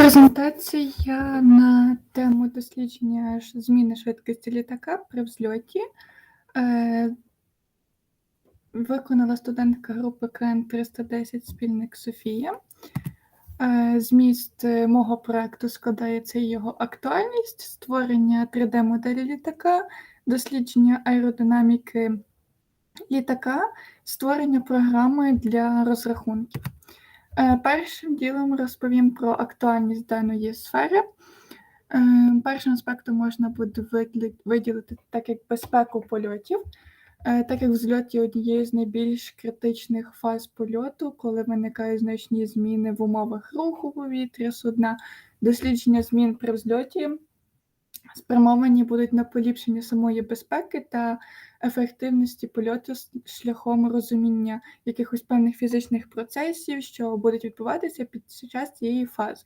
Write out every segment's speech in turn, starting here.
Презентація на тему дослідження зміни швидкості літака при взльоті. Е, Виконала студентка групи КН 310 спільник Софія. Е, Зміст е, мого проекту складається його актуальність, створення 3D-моделі літака, дослідження аеродинаміки літака, створення програми для розрахунків. Е, Першим ділом розповім про актуальність даної сфери. Е, Першим аспектом можна буде виділити так як безпеку польотів, Е, так як в зльоті однією з найбільш критичних фаз польоту, коли виникають значні зміни в умовах руху повітря, судна, дослідження змін при взльоті спрямовані будуть на поліпшення самої безпеки та ефективності польоту шляхом розуміння якихось певних фізичних процесів, що будуть відбуватися під час цієї фази.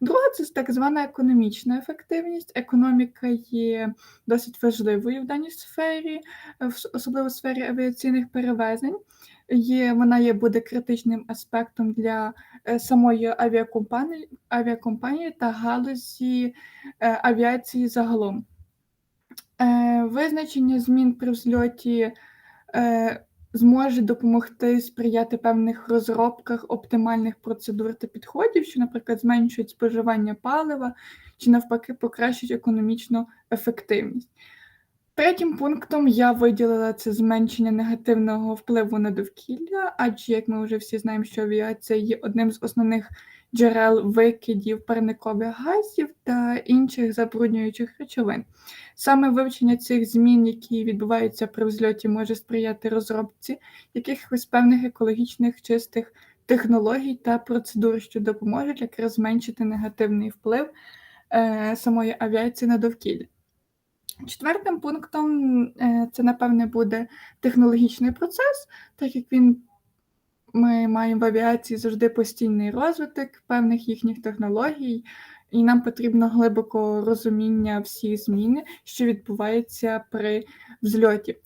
Друга це так звана економічна ефективність. Економіка є досить важливою в даній сфері, е, особливо в сфері авіаційних перевезень. Є, вона є буде критичним аспектом для е, самої авіакомпанії, авіакомпанії та галузі е, авіації загалом. Визначення змін при взльоті зможе допомогти сприяти певних розробках оптимальних процедур та підходів, що, наприклад, зменшують споживання палива чи навпаки покращують економічну ефективність. Третім пунктом я виділила це зменшення негативного впливу на довкілля, адже, як ми вже всі знаємо, що авіація є одним з основних джерел викидів парникових газів та інших забруднюючих речовин. Саме вивчення цих змін, які відбуваються при взльоті, може сприяти розробці якихось певних екологічних чистих технологій та процедур, що допоможуть якраз зменшити негативний вплив е, самої авіації на довкілля. Четвертим пунктом е, це, напевне, буде технологічний процес, так як він ми маємо в авіації завжди постійний розвиток певних їхніх технологій, і нам потрібно глибоко розуміння всіх змін, що відбувається при взльоті.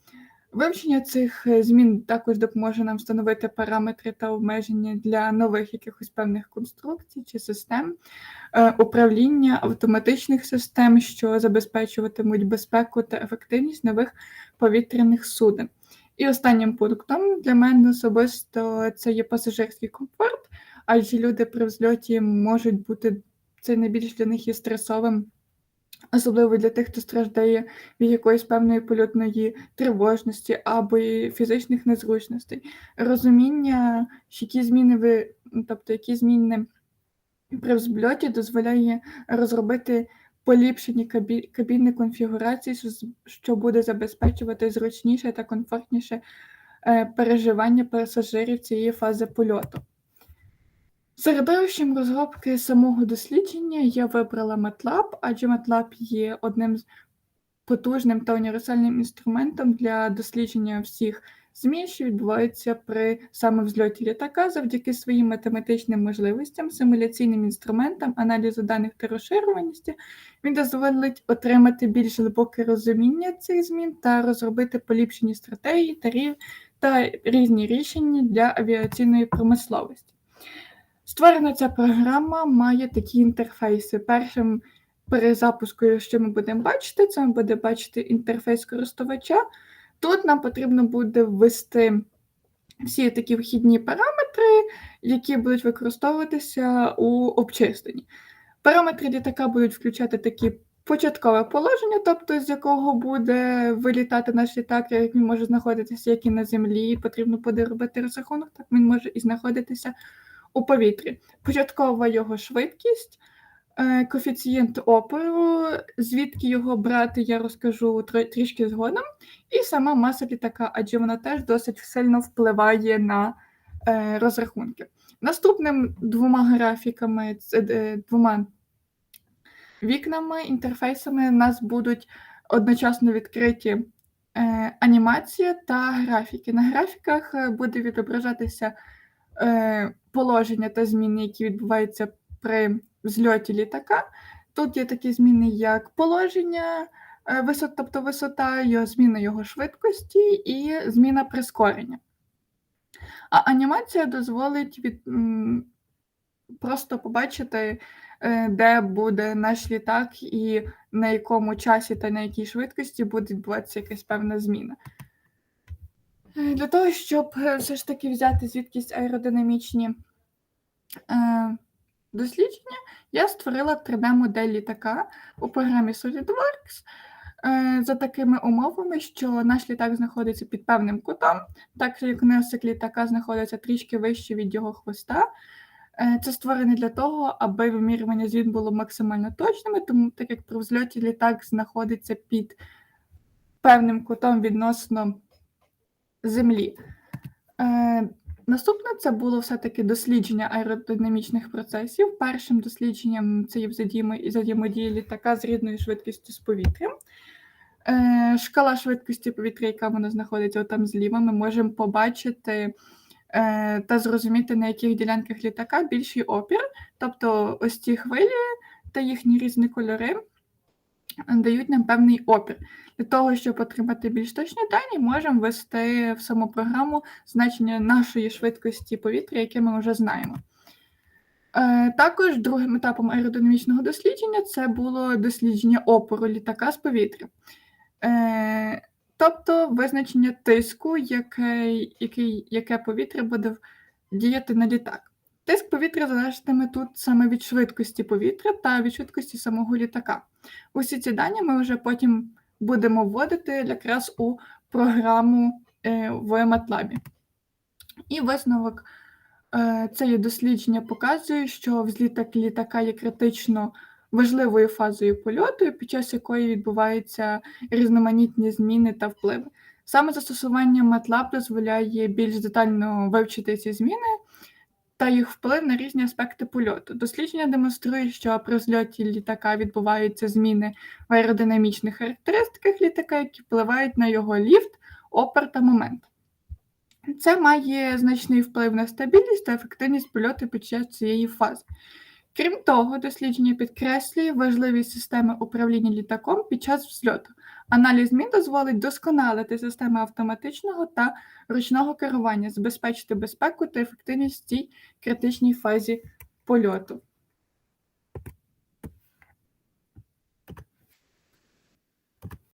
Вивчення цих е, змін також допоможе нам встановити параметри та обмеження для нових якихось певних конструкцій чи систем е, управління автоматичних систем, що забезпечуватимуть безпеку та ефективність нових повітряних суден. І останнім пунктом для мене особисто це є пасажирський комфорт, адже люди при взльоті можуть бути це найбільш для них є стресовим, особливо для тих, хто страждає від якоїсь певної польотної тривожності або фізичних незручностей. Розуміння, що які зміни ви, ну, тобто які зміни при взльоті дозволяє розробити поліпшені кабі... кабінні конфігурації, що, буде забезпечувати зручніше та комфортніше е, переживання пасажирів цієї фази польоту. Середовищем розробки самого дослідження я вибрала MATLAB, адже MATLAB є одним з потужним та універсальним інструментом для дослідження всіх змін, що відбуваються при саме взльоті літака завдяки своїм математичним можливостям, симуляційним інструментам, аналізу даних та розширюваності. Він дозволить отримати більш глибоке розуміння цих змін та розробити поліпшені стратегії та, різні рішення для авіаційної промисловості. Створена ця програма має такі інтерфейси. Першим при запуску, що ми будемо бачити, це ми будемо бачити інтерфейс користувача. Тут нам потрібно буде ввести всі такі вхідні параметри, які будуть використовуватися у обчисленні. Параметри літака будуть включати такі початкове положення, тобто з якого буде вилітати наш літак, як він може знаходитися як і на землі, потрібно буде робити розрахунок, так він може і знаходитися у повітрі. Початкова його швидкість, е, коефіцієнт опору, звідки його брати, я розкажу трішки згодом, і сама маса літака, адже вона теж досить сильно впливає на е, розрахунки. Наступним двома графіками, е, двома вікнами, інтерфейсами у нас будуть одночасно відкриті анімація та графіки. На графіках буде відображатися положення та зміни, які відбуваються при взльоті літака. Тут є такі зміни, як положення, е, висот, тобто висота, його зміна його швидкості і зміна прискорення. А анімація дозволить від, просто побачити е, де буде наш літак і на якому часі та на якій швидкості буде відбуватися якась певна зміна. Е, Для того, щоб е, все ж таки взяти звідкись аеродинамічні е, дослідження, я створила 3D-модель літака у програмі SolidWorks за такими умовами, що наш літак знаходиться під певним кутом, так як носик літака знаходиться трішки вище від його хвоста. Це створене для того, аби вимірювання звін було максимально точними, тому так як при взльоті літак знаходиться під певним кутом відносно землі. Е, Наступне це було все-таки дослідження аеродинамічних процесів. Першим дослідженням це є взаємо- взаємодія літака з рідною швидкістю з повітрям. Е, Шкала швидкості повітря, яка вона знаходиться там зліва, ми можемо побачити е, та зрозуміти, на яких ділянках літака більший опір. Тобто ось ці хвилі та їхні різні кольори дають нам певний опір. Для того, щоб отримати більш точні дані, можемо ввести в саму програму значення нашої швидкості повітря, яке ми вже знаємо. Е, Також другим етапом аеродинамічного дослідження це було дослідження опору літака з повітря. Е, Тобто визначення тиску, яке, яке повітря буде діяти на літак. Тиск повітря залежатиме тут саме від швидкості повітря та від швидкості самого літака. Усі ці дані ми вже потім будемо вводити якраз у програму е, в MATLAB. І висновок е, цієї дослідження показує, що взліт літака є критично важливою фазою польоту, під час якої відбуваються різноманітні зміни та впливи. Саме застосування MATLAB дозволяє більш детально вивчити ці зміни та їх вплив на різні аспекти польоту. Дослідження демонструє, що при зльоті літака відбуваються зміни в аеродинамічних характеристиках літака, які впливають на його ліфт, опер та момент. Це має значний вплив на стабільність та ефективність польоту під час цієї фази. Крім того, дослідження підкреслює важливість системи управління літаком під час взльоту. Аналіз змін дозволить досконалити системи автоматичного та ручного керування, забезпечити безпеку та ефективність в цій критичній фазі польоту.